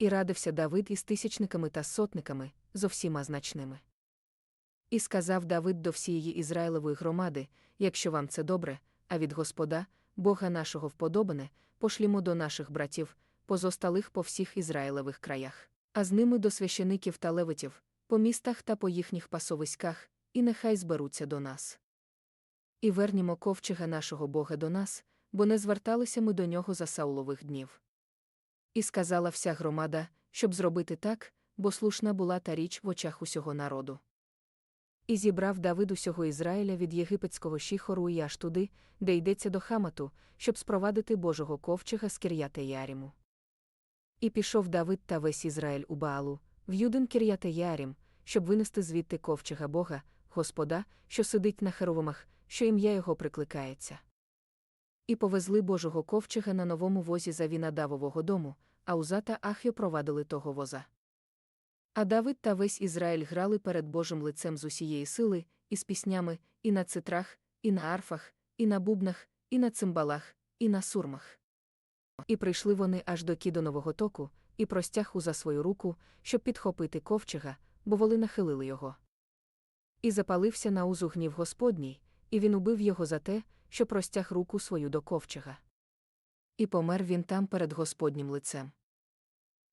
І радився Давид із тисячниками та сотниками, зо всіма значними. І сказав Давид до всієї Ізраїлевої громади: якщо вам це добре, а від Господа, Бога нашого вподобане, пошлімо до наших братів, позосталих по всіх Ізраїлевих краях, а з ними до священиків та левитів, по містах та по їхніх пасовиськах, і нехай зберуться до нас. І вернімо ковчега нашого Бога до нас, бо не зверталися ми до нього за Саулових днів. І сказала вся громада, щоб зробити так, бо слушна була та річ в очах усього народу. І зібрав Давид усього Ізраїля від єгипетського шіхору і аж туди, де йдеться до Хамату, щоб спровадити Божого ковчега з Кір'яте Яріму. І пішов Давид та весь Ізраїль у Баалу, в Юдин Кір'яте Ярім, щоб винести звідти ковчега Бога, Господа, що сидить на херовимах, що ім'я його прикликається. І повезли Божого ковчега на новому возі за Вінадавового дому, а Уза та Ахйо провадили того воза. А Давид та весь Ізраїль грали перед Божим лицем з усієї сили, і з піснями, і на цитрах, і на арфах, і на бубнах, і на цимбалах, і на сурмах. І прийшли вони аж до Кідонового току, і простяг Уза свою руку, щоб підхопити ковчега, бо воли нахилили його. І запалився на Узу гнів Господній, і він убив його за те, що простяг руку свою до ковчега. І помер він там перед Господнім лицем.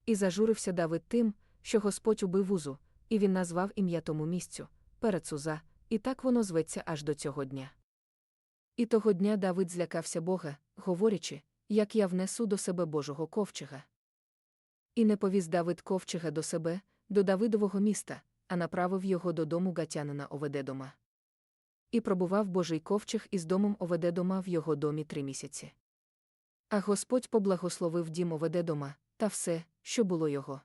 І зажурився Давид тим, що Господь убив Узу, і він назвав ім'я тому місцю Перецуза, і так воно зветься аж до цього дня. І того дня Давид злякався Бога, говорячи, як я внесу до себе Божого ковчега. І не повіз Давид ковчега до себе, до Давидового міста, а направив його додому гатянина Оведедома. І пробував Божий ковчег із домом Оведедома в його домі три місяці. А Господь поблагословив дім Оведедома та все, що було його.